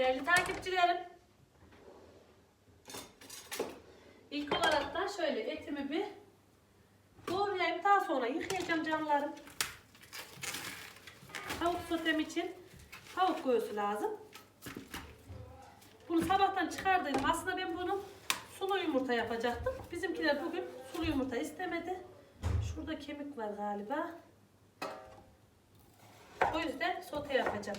Değerli takipçilerim. İlk olarak da şöyle etimi bir doğrayayım. Daha sonra yıkayacağım canlarım. Tavuk sotem için tavuk göğsü lazım. Bunu sabahtan çıkardıydım. Aslında ben bunu sulu yumurta yapacaktım. Bizimkiler bugün sulu yumurta istemedi. Şurada kemik var galiba. O yüzden sote yapacağım.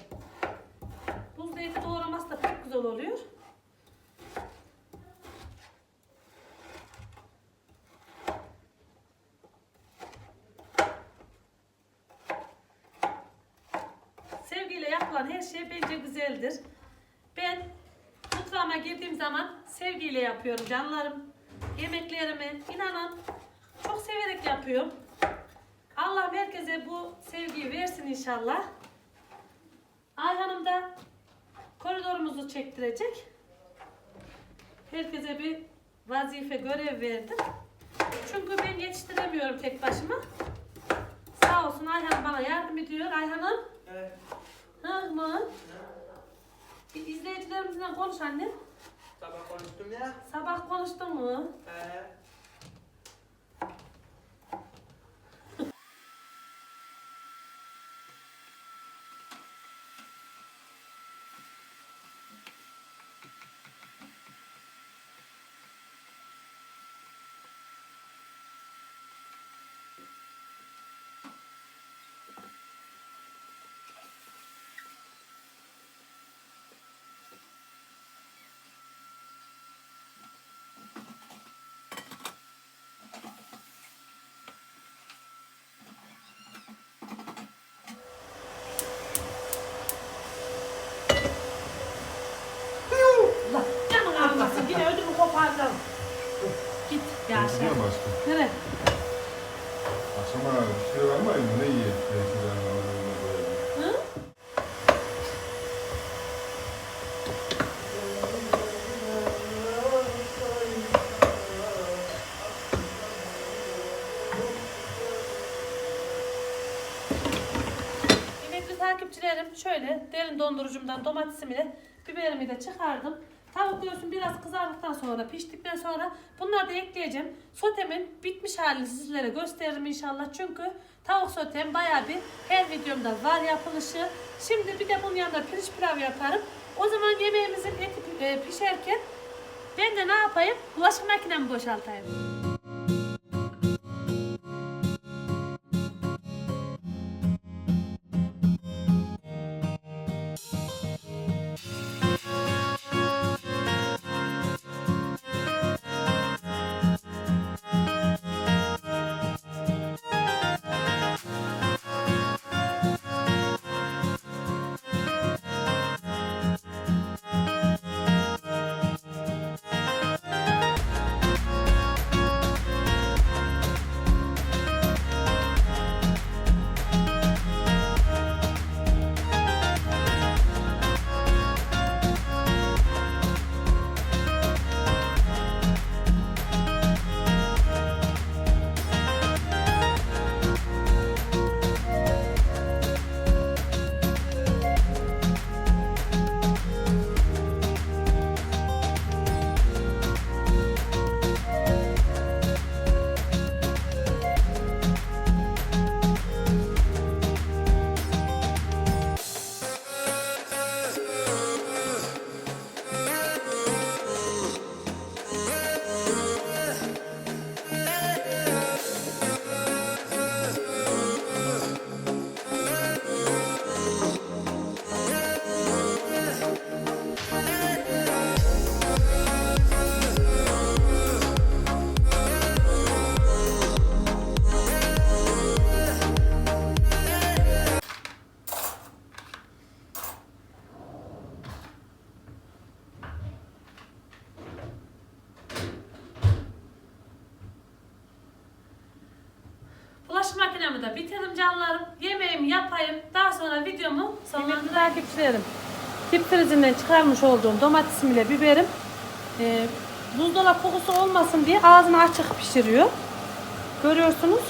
Buzlu eti doğraması da pek güzel oluyor. Sevgiyle yapılan her şey bence güzeldir. Ben mutfağıma girdiğim zaman sevgiyle yapıyorum canlarım. Yemeklerimi inanın çok severek yapıyorum. Allah herkese bu sevgiyi versin inşallah. Ayhan'ım da koridorumuzu çektirecek. Herkese bir vazife, görev verdim. Çünkü ben yetiştiremiyorum tek başıma. Sağ olsun Ayhan bana yardım ediyor. Ayhan'ım. Evet. Hı mı? Bir izleyicilerimizle konuş annem. Sabah konuştum ya. Sabah konuştun mu? He. Allah canın almasın. Yine ödümü koparacağım. Git ya aşağı. Gidiyor mu aşkım? Nereye? Akşama bir şey var mı? Ne iyi? Belki ben alayım da böyle. Hı? Kıymetli takipçilerim şöyle derin dondurucumdan domatesimi de biberimi de çıkardım. Tavuk göğsüm biraz kızardıktan sonra piştikten sonra bunları da ekleyeceğim. Sotemin bitmiş halini sizlere gösteririm inşallah. Çünkü tavuk sotem baya bir her videomda var yapılışı. Şimdi bir de bunun yanında pirinç pilav yaparım. O zaman yemeğimizin eti e, pişerken ben de ne yapayım? Bulaşık makinemi boşaltayım. Bulaşık makinemi de bitirdim canlarım. Yemeğimi yapayım. Daha sonra videomu sonlandırayım. takipçilerim. Tip frizinden çıkarmış olduğum domatesim ile biberim e, buzdolap kokusu olmasın diye ağzını açık pişiriyor. Görüyorsunuz.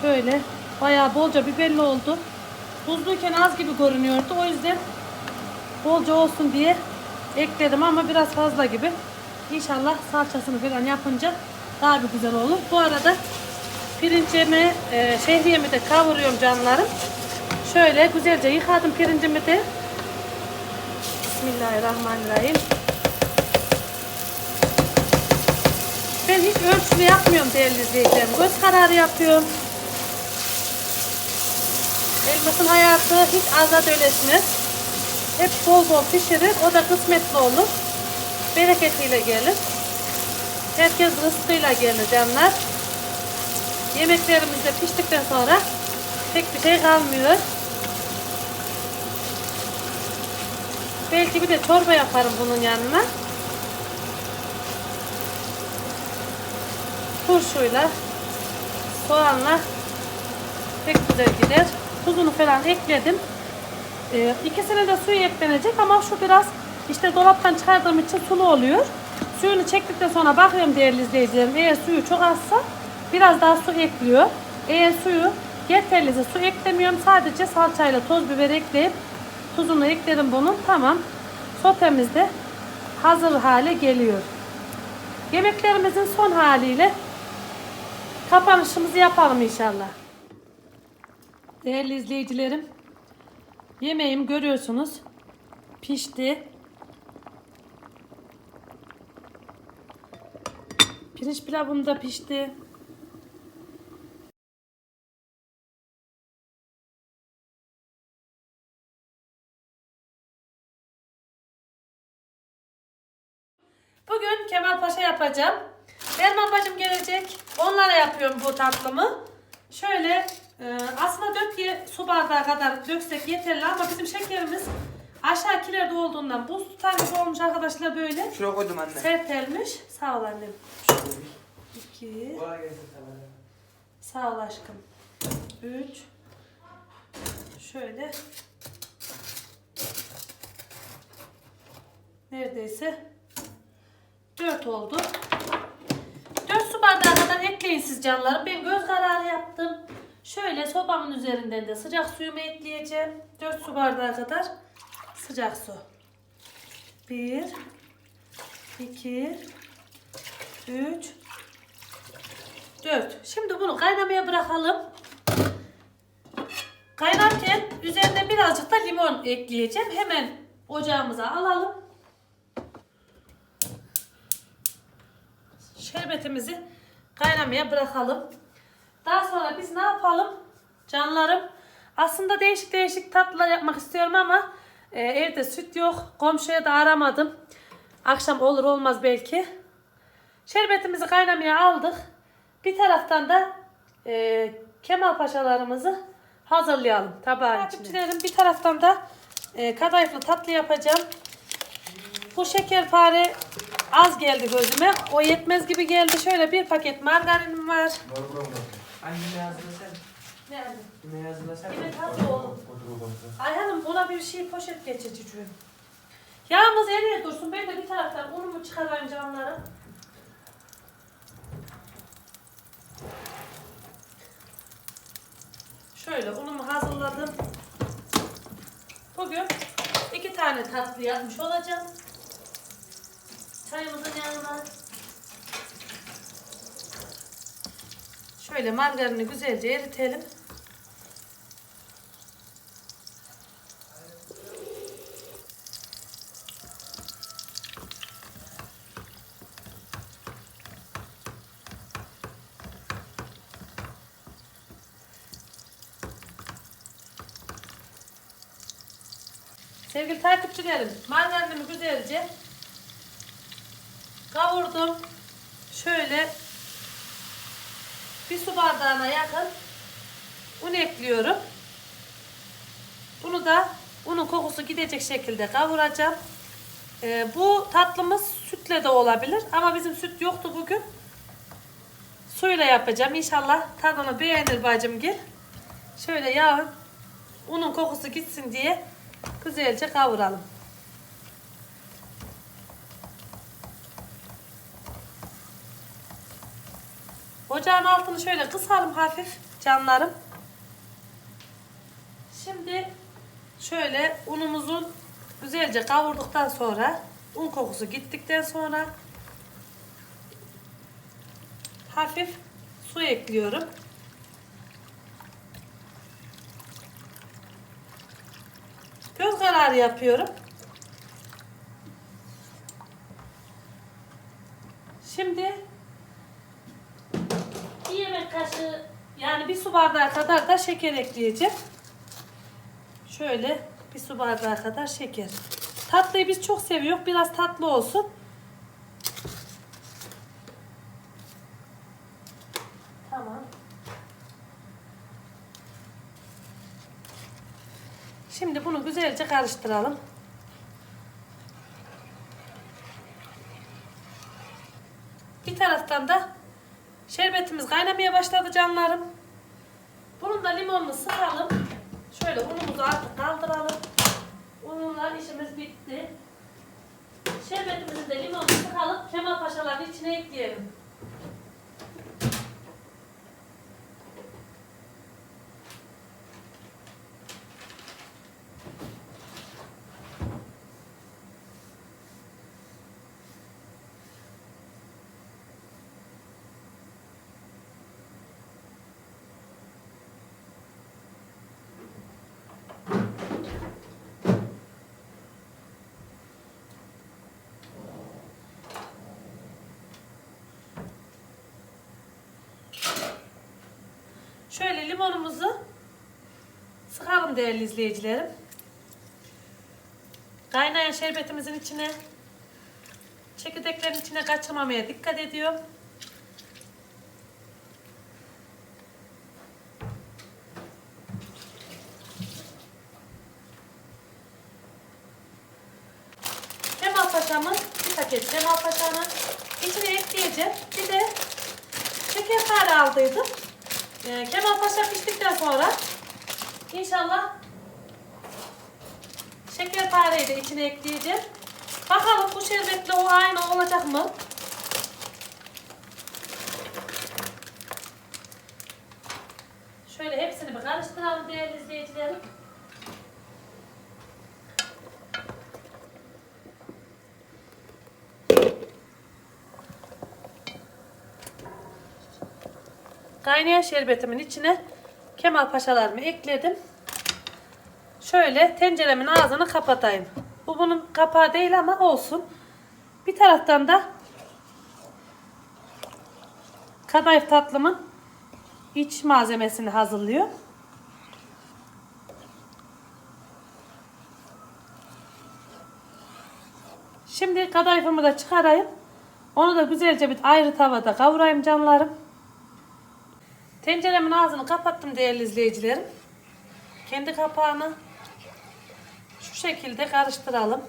Şöyle bayağı bolca biberli oldu. Tuzluyken az gibi görünüyordu. O yüzden bolca olsun diye ekledim ama biraz fazla gibi. İnşallah salçasını falan yapınca daha bir güzel olur. Bu arada pirincimi, e, şehriyemi de kavuruyorum canlarım. Şöyle güzelce yıkadım pirincimi de. Bismillahirrahmanirrahim. Ben hiç ölçülü yapmıyorum değerli izleyicilerim. Göz kararı yapıyorum. Elmasın hayatı hiç azat öylesmez. Hep bol bol pişirir. O da kısmetli olur. Bereketiyle gelir. Herkes rızkıyla gelir canlar. Yemeklerimiz de piştikten sonra pek bir şey kalmıyor. Belki bir de çorba yaparım bunun yanına. Turşuyla, soğanla pek güzel gider. Tuzunu falan ekledim. Ee, ikisine de suyu eklenecek ama şu biraz işte dolaptan çıkardığım için sulu oluyor. Suyunu çektikten sonra bakıyorum değerli izleyicilerim. Eğer suyu çok azsa biraz daha su ekliyor. Eğer suyu yeterliyse su eklemiyorum. Sadece salçayla toz biber ekleyip tuzunu ekledim bunun. Tamam. Sotemiz de hazır hale geliyor. Yemeklerimizin son haliyle kapanışımızı yapalım inşallah. Değerli izleyicilerim, yemeğim görüyorsunuz pişti. Pirinç pilavım da pişti. Bugün Kemal Paşa yapacağım. Erman bacım gelecek. Onlara yapıyorum bu tatlımı. Şöyle e, aslında 4 su bardağı kadar döksek yeterli ama bizim şekerimiz aşağı kilerde olduğundan buz tutar gibi olmuş arkadaşlar böyle. Şuraya koydum anne. Sertelmiş. Sağ ol annem. Şöyle bir. 2 Kolay gelsin sana. Sağ ol aşkım. 3 Şöyle neredeyse 4 oldu. 4 su bardağı kadar ekleyin siz canlarım. Ben göz kararı yaptım. Şöyle sobamın üzerinden de sıcak suyumu ekleyeceğim. 4 su bardağı kadar sıcak su. 1 2 3 4. Şimdi bunu kaynamaya bırakalım. Kaynarken üzerine birazcık da limon ekleyeceğim. Hemen ocağımıza alalım. Şerbetimizi kaynamaya bırakalım. Daha sonra biz ne yapalım? Canlarım aslında değişik değişik tatlılar yapmak istiyorum ama e, evde süt yok. Komşuya da aramadım. Akşam olur olmaz belki. Şerbetimizi kaynamaya aldık. Bir taraftan da e, Kemal Paşalarımızı hazırlayalım tabağın içine. Bir taraftan da e, kadayıflı tatlı yapacağım. Bu şekerpare az geldi gözüme. O yetmez gibi geldi. Şöyle bir paket margarinim var. Var buram var. Anne yemeği hazırlasan. Nerede? Yemeği hazırlasan. Evet hadi oğlum. Ayhan'ım ona bir şey poşet geçireceğim. Yağımız eriye dursun. Ben de bir taraftan unumu çıkarayım canları. Şöyle unumu hazırladım. Bugün iki tane tatlı yapmış olacağım. Çayımızın yanına. Şöyle margarini güzelce eritelim. Sevgili takipçilerim, margarinimi güzelce kavurdum. Şöyle bir su bardağına yakın un ekliyorum. Bunu da unun kokusu gidecek şekilde kavuracağım. Ee, bu tatlımız sütle de olabilir ama bizim süt yoktu bugün. Suyla yapacağım. İnşallah tadını beğenir bacım gel. Şöyle yağın unun kokusu gitsin diye güzelce kavuralım. Ocağın altını şöyle kısalım hafif canlarım. Şimdi şöyle unumuzun güzelce kavurduktan sonra un kokusu gittikten sonra hafif su ekliyorum. Göz kararı yapıyorum. Şimdi bir yemek kaşığı yani bir su bardağı kadar da şeker ekleyeceğim. Şöyle bir su bardağı kadar şeker. Tatlıyı biz çok seviyoruz. Biraz tatlı olsun. Tamam. Şimdi bunu güzelce karıştıralım. Bir taraftan da şerbetimiz kaynamaya başladı canlarım. Bunun da limonunu sıkalım. Şöyle unumuzu artık kaldıralım. Ununla işimiz bitti. Şerbetimizin de limonunu sıkalım. Kemal Paşaların içine ekleyelim. Şöyle limonumuzu sıkalım değerli izleyicilerim. Kaynayan şerbetimizin içine çekirdeklerin içine kaçırmamaya dikkat ediyorum. Kemal Paşa'mın bir paket Kemal Paşa'nın içine ekleyeceğim. Bir de şekerpare aldıydım. Ee, Kemal Paşa piştikten sonra inşallah şekerpareyi de içine ekleyeceğim. Bakalım bu şerbetle o aynı olacak mı? Şöyle hepsini bir karıştıralım değerli izleyicilerim. Kaynayan şerbetimin içine Kemal Paşalarımı ekledim. Şöyle tenceremin ağzını kapatayım. Bu bunun kapağı değil ama olsun. Bir taraftan da kadayıf tatlımın iç malzemesini hazırlıyor. Şimdi kadayıfımı da çıkarayım. Onu da güzelce bir ayrı tavada kavurayım canlarım. Tenceremin ağzını kapattım değerli izleyicilerim. Kendi kapağını şu şekilde karıştıralım.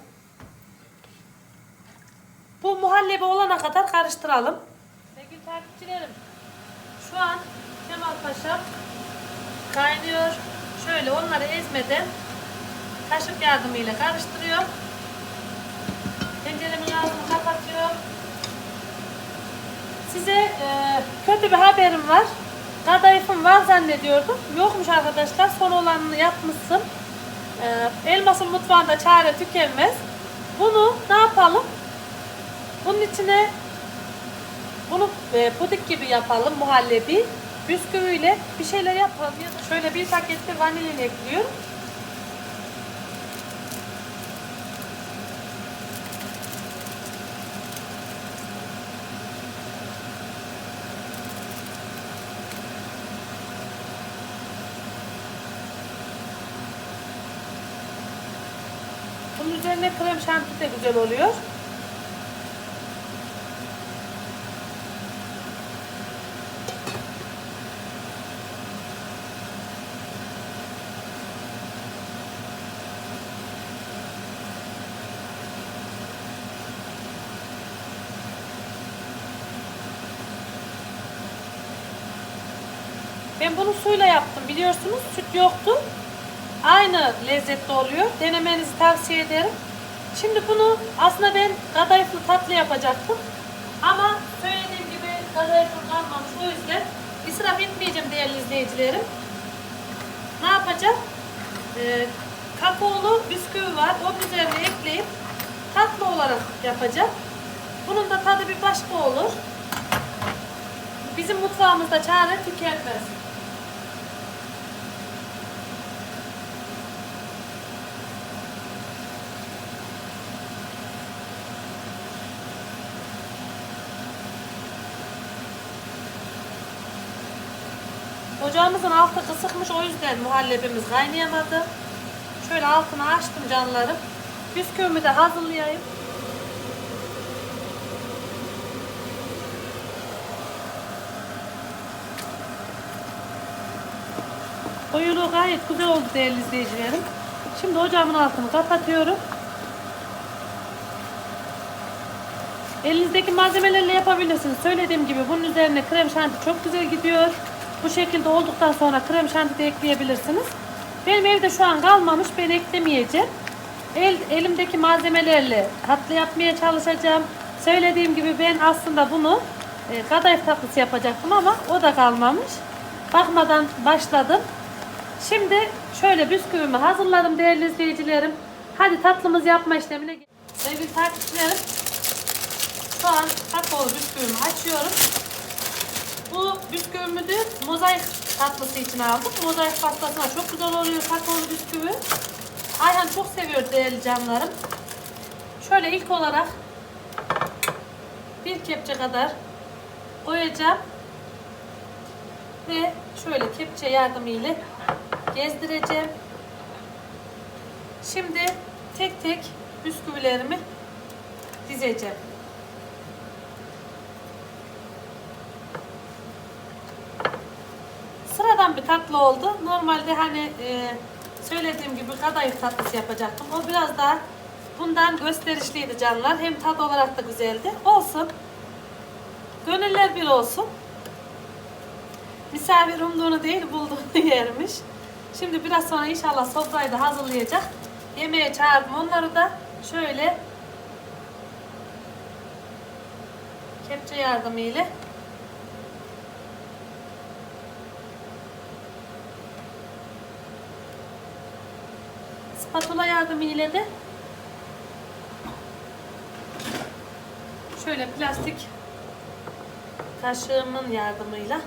Bu muhallebi olana kadar karıştıralım. Sevgili takipçilerim, şu an Kemal Paşa kaynıyor. Şöyle onları ezmeden kaşık yardımıyla karıştırıyor. Tenceremin ağzını kapatıyor. Size e, kötü bir haberim var. Kadayıfım var zannediyordum. Yokmuş arkadaşlar. Son olanını yapmışsın. Ee, elmasın mutfağında çare tükenmez. Bunu ne yapalım? Bunun içine bunu e, pudik gibi yapalım muhallebi. Bisküviyle bir şeyler yapalım. Ya da Şöyle bir pakette vanilin ekliyorum. Krem şanti de güzel oluyor. Ben bunu suyla yaptım biliyorsunuz. Süt yoktu. Aynı lezzetli oluyor. Denemenizi tavsiye ederim. Şimdi bunu aslında ben kadayıflı tatlı yapacaktım. Ama söylediğim gibi kadayıflı kalmamış. O yüzden israf etmeyeceğim değerli izleyicilerim. Ne yapacağım? e, kakaolu bisküvi var. Onun üzerine ekleyip tatlı olarak yapacağım. Bunun da tadı bir başka olur. Bizim mutfağımızda çare tükenmez. Ocağımızın altı kısıkmış o yüzden muhallebimiz kaynayamadı. Şöyle altını açtım canlarım. Bisküvimi de hazırlayayım. Oyunu gayet güzel oldu değerli izleyicilerim. Şimdi ocağımın altını kapatıyorum. Elinizdeki malzemelerle yapabilirsiniz. Söylediğim gibi bunun üzerine krem şanti çok güzel gidiyor. Bu şekilde olduktan sonra krem şanti de ekleyebilirsiniz. Benim evde şu an kalmamış. Ben eklemeyeceğim. El, elimdeki malzemelerle tatlı yapmaya çalışacağım. Söylediğim gibi ben aslında bunu e, kadayıf tatlısı yapacaktım ama o da kalmamış. Bakmadan başladım. Şimdi şöyle bisküvimi hazırladım değerli izleyicilerim. Hadi tatlımız yapma işlemine geçelim. Sevgili takipçilerim şu an kakaolu bisküvimi açıyorum. Bu bisküvimi de mozaik tatlısı için aldım. Mozaik pastasına çok güzel oluyor kakaolu bisküvi. Ayhan çok seviyor değerli canlarım. Şöyle ilk olarak bir kepçe kadar koyacağım. Ve şöyle kepçe yardımıyla gezdireceğim. Şimdi tek tek bisküvilerimi dizeceğim. Bir tatlı oldu. Normalde hani e, söylediğim gibi kadayıf tatlısı yapacaktım. O biraz daha bundan gösterişliydi canlar. Hem tat olarak da güzeldi. Olsun. Gönüller bir olsun. Misafir umduğunu değil bulduğunu yermiş. Şimdi biraz sonra inşallah sofrayı da hazırlayacak. Yemeğe çağırdım onları da şöyle kepçe yardımıyla spatula yardımıyla de şöyle plastik kaşığımın yardımıyla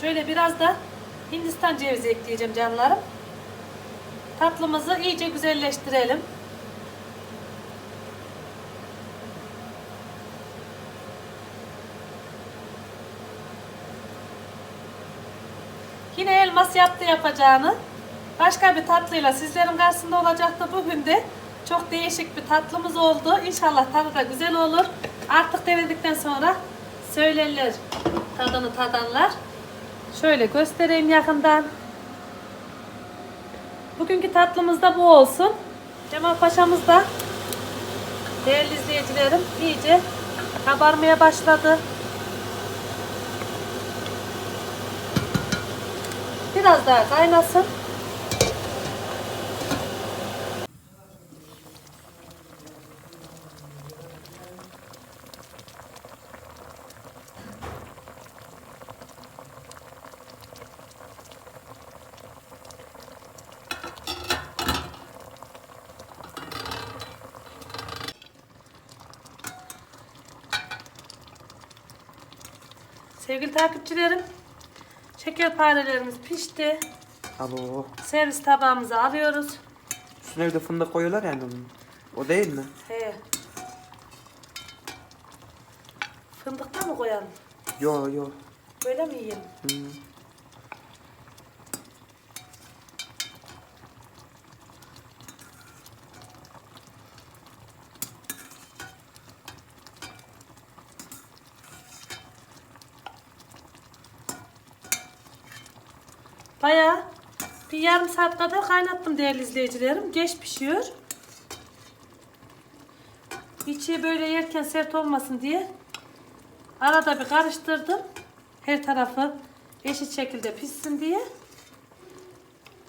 Şöyle biraz da Hindistan cevizi ekleyeceğim canlarım. Tatlımızı iyice güzelleştirelim. Yine elmas yaptı yapacağını. Başka bir tatlıyla sizlerin karşısında olacaktı. Bugün de çok değişik bir tatlımız oldu. İnşallah tadı da güzel olur. Artık denedikten sonra söylerler tadını tadanlar. Şöyle göstereyim yakından. Bugünkü tatlımız da bu olsun. Cemal Paşa'mız da değerli izleyicilerim iyice kabarmaya başladı. Biraz daha kaynasın. Sevgili takipçilerim, şekerparelerimiz pişti. Alo. Servis tabağımıza alıyoruz. Üstüne bir de fındık koyuyorlar yani onun. O değil mi? He. Fındık da mı koyalım? Yo yo. Böyle mi yiyelim? Hı. Bayağı bir yarım saat kadar kaynattım değerli izleyicilerim. Geç pişiyor. İçi böyle yerken sert olmasın diye arada bir karıştırdım. Her tarafı eşit şekilde pişsin diye.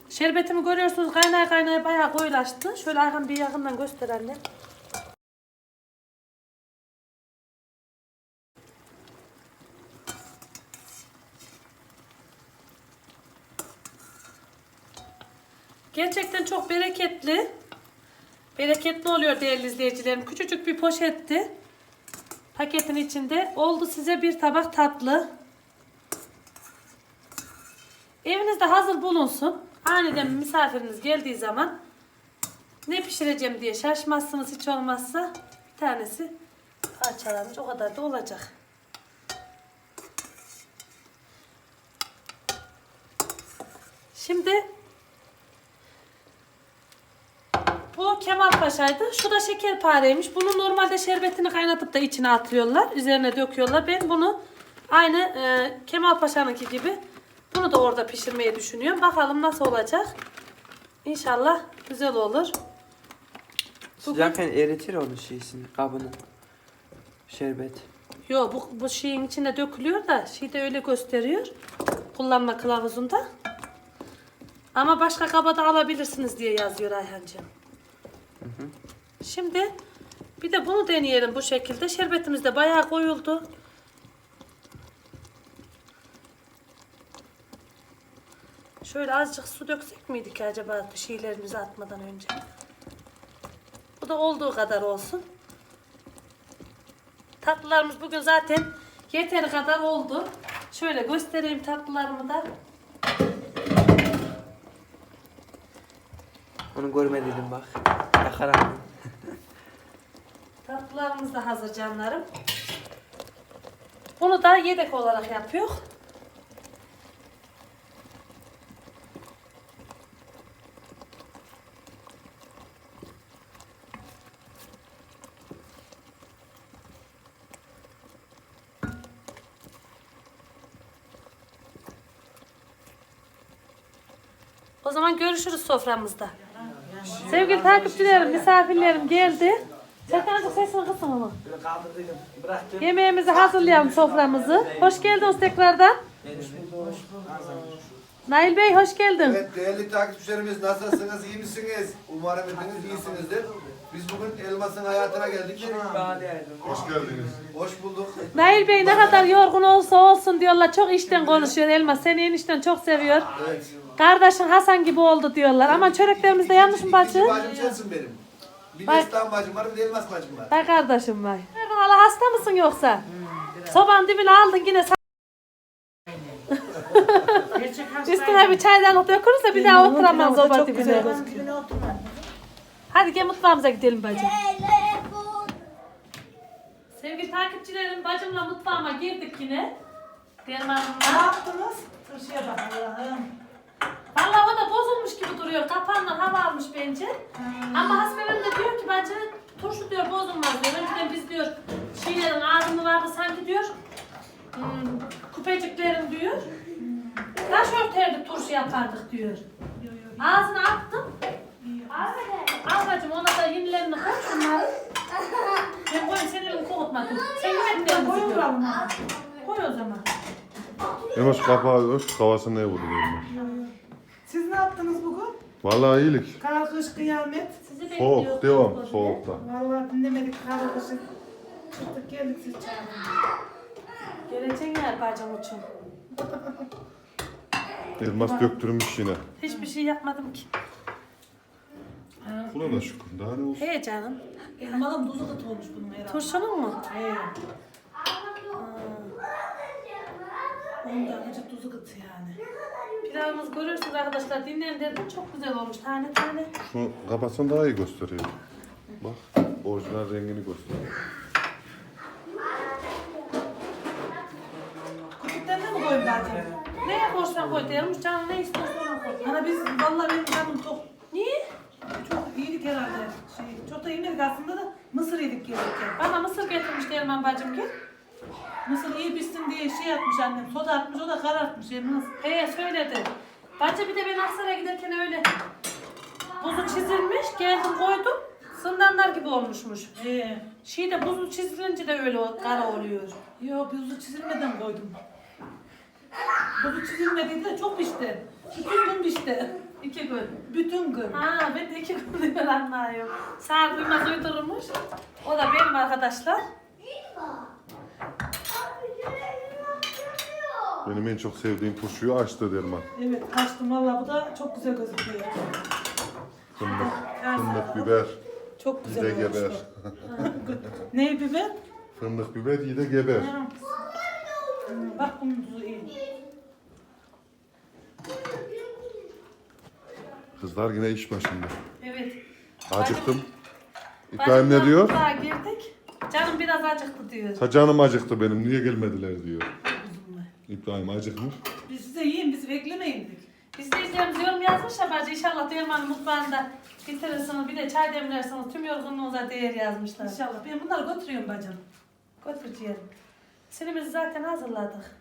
Şerbetimi görüyorsunuz kaynaya kaynaya bayağı koyulaştı. Şöyle Ayhan bir yakından göster anne. Gerçekten çok bereketli. Bereketli oluyor değerli izleyicilerim. Küçücük bir poşetti. Paketin içinde. Oldu size bir tabak tatlı. Evinizde hazır bulunsun. Aniden misafiriniz geldiği zaman ne pişireceğim diye şaşmazsınız hiç olmazsa. Bir tanesi parçalanmış. O kadar da olacak. Şimdi Bu Kemal Paşa'ydı. Şu da şekerpareymiş. Bunu normalde şerbetini kaynatıp da içine atıyorlar. Üzerine döküyorlar. Ben bunu aynı e, Kemal Paşa'nınki gibi bunu da orada pişirmeyi düşünüyorum. Bakalım nasıl olacak. İnşallah güzel olur. Sıcakken eritir onu şeysini, kabını. Şerbet. Yo bu, bu şeyin içine dökülüyor da şey de öyle gösteriyor. Kullanma kılavuzunda. Ama başka kabada alabilirsiniz diye yazıyor Ayhancığım. Şimdi bir de bunu deneyelim bu şekilde. Şerbetimiz de bayağı koyuldu. Şöyle azıcık su döksek miydik acaba şeylerimizi atmadan önce? Bu da olduğu kadar olsun. Tatlılarımız bugün zaten yeteri kadar oldu. Şöyle göstereyim tatlılarımı da. Onu görmediydim bak. Yakarandım. Tatlılarımız da hazır canlarım. Bunu da yedek olarak yapıyor. O zaman görüşürüz soframızda. Sevgili takipçilerim, misafirlerim geldi. Serkan'cık sesini kısın ama. Yemeğimizi hazırlayalım soframızı. Hoş geldiniz tekrardan. Nail Bey hoş geldin. Evet değerli takipçilerimiz nasılsınız, iyi misiniz? Umarım hepiniz iyisinizdir. Biz bugün Elmas'ın hayatına geldik. Hoş geldiniz. Hoş bulduk. Nail Bey ne kadar yorgun olsa olsun diyorlar. Çok işten konuşuyor Elmas. Seni enişten çok seviyor. Evet. Kardeşin Hasan gibi oldu diyorlar. Ama çöreklerimizde yanlış mı bacı? İki bacım sensin benim. Bir Bak. Destan bacım var, bir de Elmas bacım var. Vay kardeşim vay. Hala hasta mısın yoksa? Sobanın dibine aldın yine. sa- Gerçek Üstüne bir çaydanlık dökülürse bir daha oturamaz soba dibine. dibine oturma. Hadi gel mutfağımıza gidelim bacım. Sevgili takipçilerim bacımla mutfağıma girdik yine. Ne Dermanımla. yaptınız? Turşuya bak Allah'ım. Valla o da bozulmuş gibi duruyor. Kapağından hava almış bence. Ama hasbebim de diyor ki bacı turşu diyor bozulmaz diyor. Önceden biz diyor şeylerin ağzını vardı sanki diyor. Hmm, kupeciklerin diyor. Taş örterdik turşu yapardık diyor. Ağzına attım. Al bacım ona da yenilerini koy şunları. Ben koyayım sen elini kokutmadın. Sen yemeklerini Koy koy. bakalım. Koy o zaman. Yavaş kapağı öş kafasına ne vurdu. Siz ne yaptınız bugün? Vallahi iyilik. Kar, kış, kıyamet. Sizi Soğuk devam soğukta. Vallahi dinlemedik kar, kışı. Çıktık geldik siz çağırın. Geleceksin ya bacım için. Elmas döktürmüş yine. Hiçbir şey yapmadım ki. Buna da şükür. Daha ne olsun. He canım. Elmadan tuzu kıt olmuş bunun herhalde. Turşunun mu? He. Ondan acı tuzu kıt yani. Pilavımız görüyorsunuz arkadaşlar dinleyin dedim çok güzel olmuş tane tane. Şunu kapatsan daha iyi gösteriyor. Bak orijinal rengini gösteriyor. Küçükten de mi koyun bacım? Neye koysan koy diyormuş canım ne istiyorsan ona koy. Ana biz vallahi benim canım çok Niye? çok iyiydik herhalde. Şey, çok da yemedik aslında da mısır yedik gelirken. Bana mısır getirmiş Derman bacım ki. Mısır iyi pişsin diye şey atmış annem. Soda atmış o da karartmış Elmas. He söyledi. Bacı bir de ben Aksaray'a giderken öyle buzu çizilmiş geldim koydum. Sındanlar gibi olmuşmuş. Ee, Şeyde buzu çizilince de öyle o- kara oluyor. yo buzu çizilmeden koydum. Buzu çizilmediydi de çok pişti. Bütün gün pişti. İki gün. Bütün gün. Ha ben de iki gündür anlıyorum. Sağ duymaz uydurmuş. O da benim arkadaşlar. Benim en çok sevdiğim turşuyu açtı Derman. Evet açtım valla bu da çok güzel gözüküyor. Fındık, fındık biber, Çok güzel yide geber. Ne biber? Fındık biber, yide geber. Ha. Bak bunun tuzu iyi. Kızlar yine iş başında. Evet. Acıktım. İbrahim ne diyor? Daha girdik. Canım biraz acıktı diyor. Ta canım acıktı benim, niye gelmediler diyor. İbrahim acıkmış. Biz size yiyin biz beklemeyin dedik. İzleyicilerimiz yorum yazmış ya bacı inşallah Derman'ın mutfağında bitirirsiniz bir de çay demlersiniz tüm yorgunluğunuza değer yazmışlar. İnşallah. Ben bunları götürüyorum bacım. Götüreceğim. Sinimizi zaten hazırladık.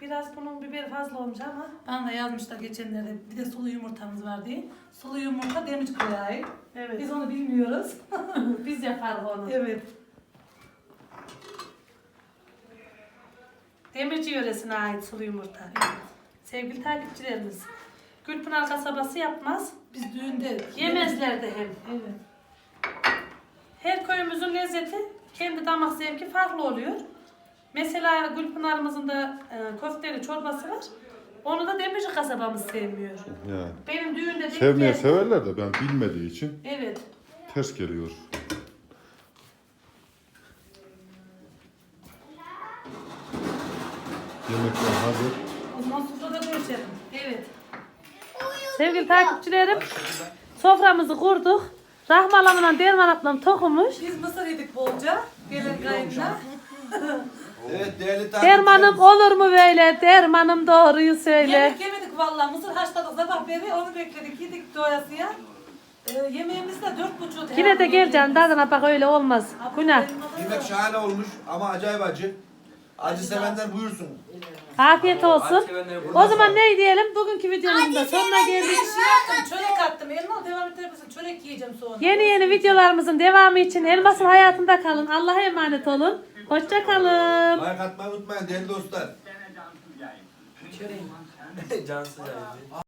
Biraz bunun biberi fazla olmuş ama Bana da yazmışlar geçenlerde bir de sulu yumurtamız var diye. Sulu yumurta demir kıyağı. evet Biz onu bilmiyoruz. biz yaparız onu. evet. Demirci yöresine ait sulu yumurta. Sevgili takipçilerimiz. Gülpınar kasabası yapmaz. Biz düğünde Yemezler de hem. Evet. Her köyümüzün lezzeti kendi damak zevki farklı oluyor. Mesela Gülpınar'ımızın da e, köfteli çorbası var. Onu da Demirci kasabamız sevmiyor. Yani. Benim düğünde Sevmeye severler de ben bilmediği için Evet. ters geliyor. Yemekler hazır. O zaman sofrada görüşelim. Evet. Sevgili takipçilerim, soframızı kurduk. Rahmalanla Derman ablam tokumuş. Biz mısır yedik bolca. Gelen kayınla. Evet değerli takipçilerimiz. Dermanım olur mu böyle? Dermanım doğruyu söyle. Yemek yemedik vallahi. Mısır haşladık sabah beri onu bekledik. Yedik doyasıya. Ee, yemeğimiz de dört buçuk. Yine de gel canım tadına bak öyle olmaz. Günah. Yemek şahane olmuş ama acayip acı. Acı sevenler buyursun. Afiyet olsun. O zaman ne diyelim? Bugünkü videomuzun da sonuna geldik. Yaptım, çörek attım. Elma devam eder misin? Çörek yiyeceğim sonra. Yeni yeni videolarımızın devamı için Elmas'ın hayatında kalın. Allah'a emanet olun. Hoşça kalın. Like atmayı unutmayın değerli dostlar. Çöreğim. Cansız abi.